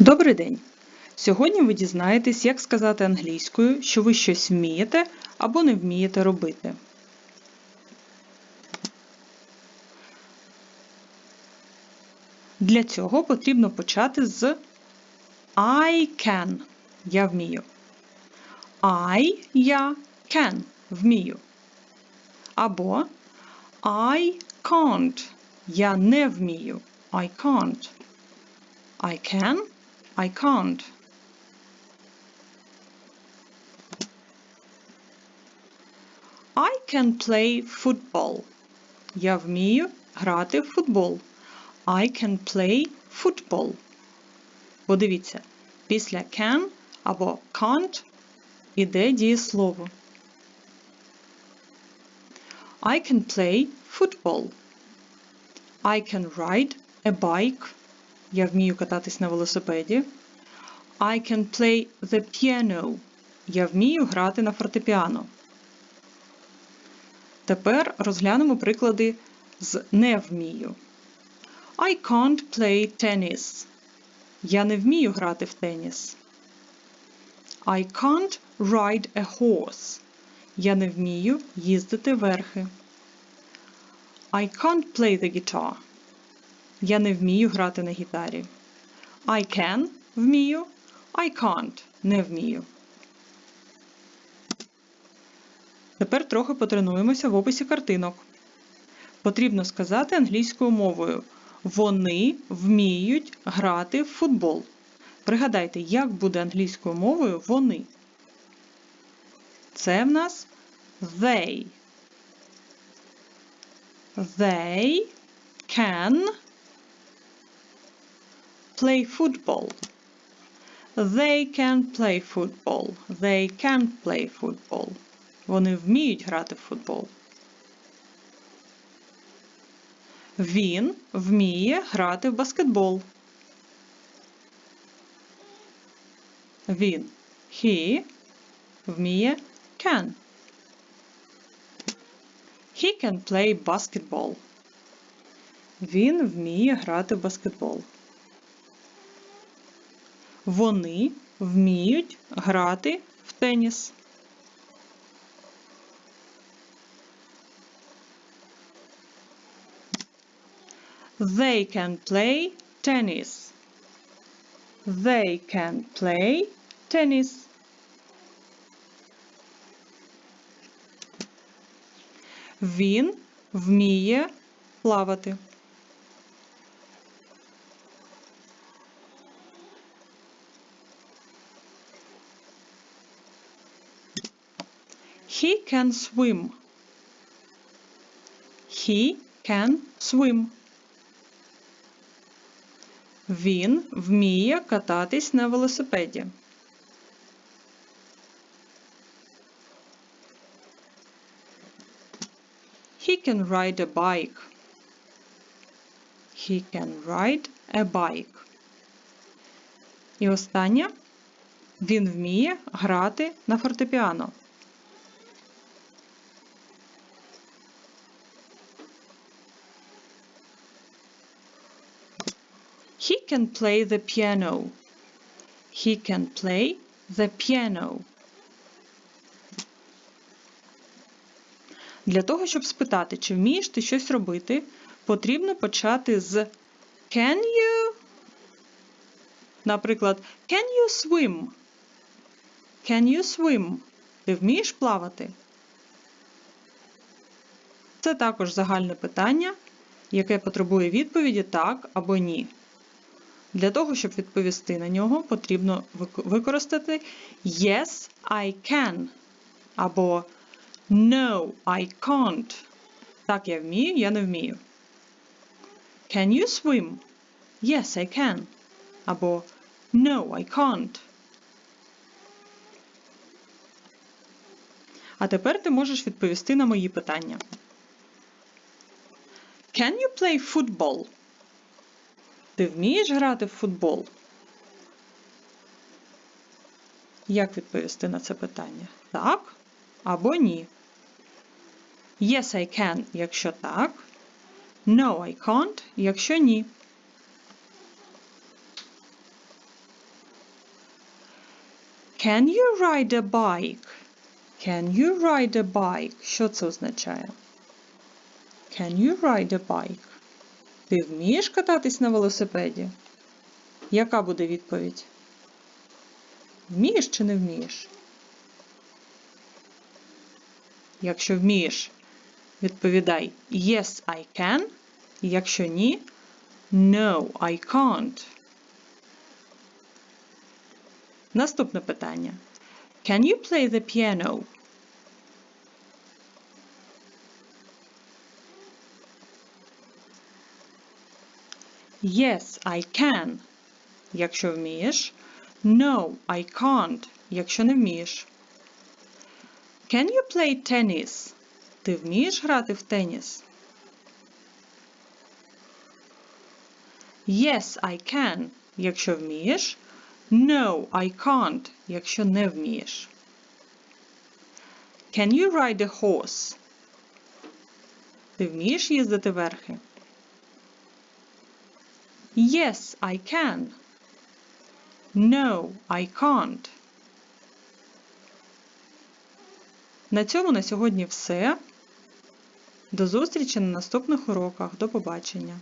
Добрий день! Сьогодні ви дізнаєтесь, як сказати англійською, що ви щось вмієте або не вмієте робити. Для цього потрібно почати з I can. Я вмію. I я can вмію. Або I can't. Я не вмію. I can't. I can. I can't. I can play football. Я вмію грати в футбол. I can play football. Подивіться, після can або can't іде дієслово. I can play football. I can ride a bike. Я вмію кататись на велосипеді. I can play the piano. Я вмію грати на фортепіано. Тепер розглянемо приклади з не вмію. I can't play tennis. Я не вмію грати в теніс. I can't ride a horse. Я не вмію їздити верхи. I can't play the guitar. Я не вмію грати на гітарі. I can вмію. I can't не вмію. Тепер трохи потренуємося в описі картинок. Потрібно сказати англійською мовою. Вони вміють грати в футбол. Пригадайте, як буде англійською мовою вони. Це в нас they. They can play football. They can play football. They can play football. Вони вміють грати в футбол. Він вміє грати в баскетбол. Він he вміє can. He can play basketball. Він вміє грати в баскетбол. Вони вміють грати в теніс. They can play tennis. They can play tennis. Він вміє плавати. He can swim. He can swim. Він вміє кататись на велосипеді. He can ride a bike. He can ride a bike. І останнє. Він вміє грати на фортепіано. He can play the piano. He can play the piano. Для того, щоб спитати, чи вмієш ти щось робити, потрібно почати з Can you? Наприклад, Can you swim? Can you swim? Ти вмієш плавати? Це також загальне питання, яке потребує відповіді так або ні. Для того, щоб відповісти на нього, потрібно використати Yes, I can або No, I can't. Так, я вмію, я не вмію. Can you swim? Yes, I can. Або No, I can't. А тепер ти можеш відповісти на мої питання. Can you play football? Ти вмієш грати в футбол? Як відповісти на це питання? Так або ні? Yes, I can, якщо так. No, I can't, якщо ні. Can you ride a bike? Can you ride a bike? Що це означає? Can you ride a bike? Ти вмієш кататись на велосипеді? Яка буде відповідь? Вмієш чи не вмієш? Якщо вмієш, відповідай Yes, I can. Якщо ні, No, I can't. Наступне питання. Can you play the piano? Yes, I can. Якщо вмієш. No, I can't. Якщо не вмієш. Can you play tennis? Ти вмієш грати в теніс? Yes, I can. Якщо вмієш. No, I can't. Якщо не вмієш. Can you ride a horse? Ти вмієш їздити верхи? Yes, I can. No, I can't. На цьому на сьогодні все. До зустрічі на наступних уроках. До побачення!